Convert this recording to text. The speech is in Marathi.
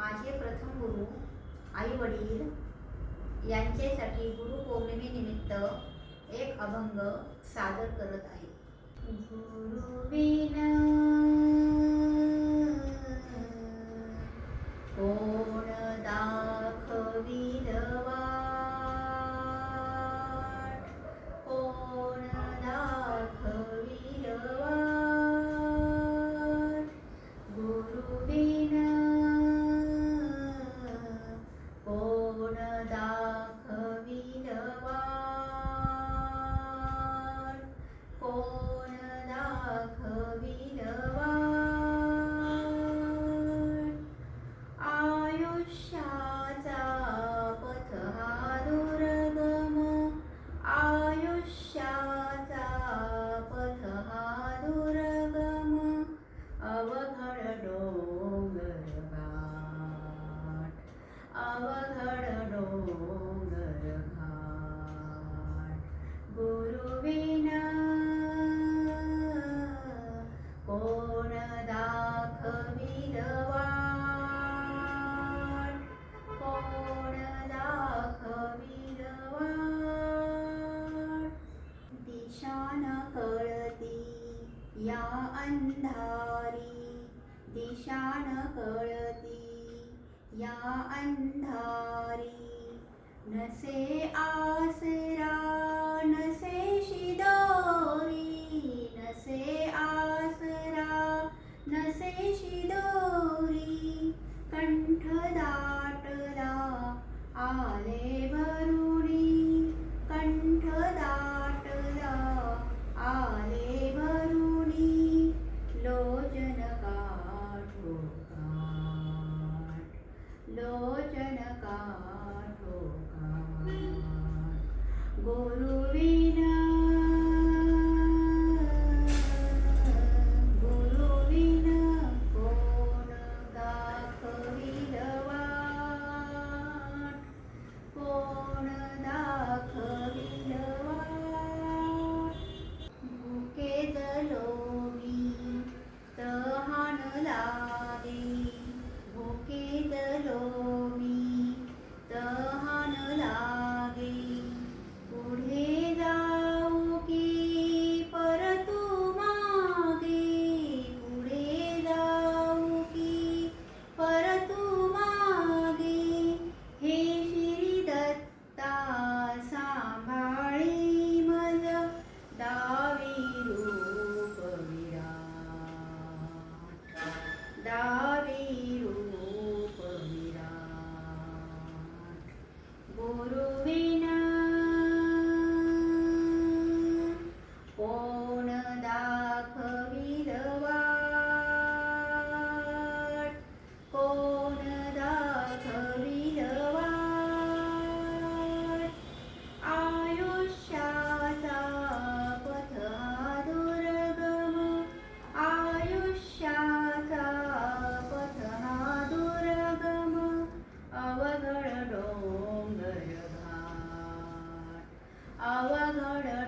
माझे प्रथम गुरु आई वडील यांच्यासाठी गुरु पौर्णिमेनिमित्त एक अभंग सादर करत आहे. गुरुविना. कळती. या अंधारी नसे आसरा नसे लोचन का ठोका गुरु আওয়া ধরা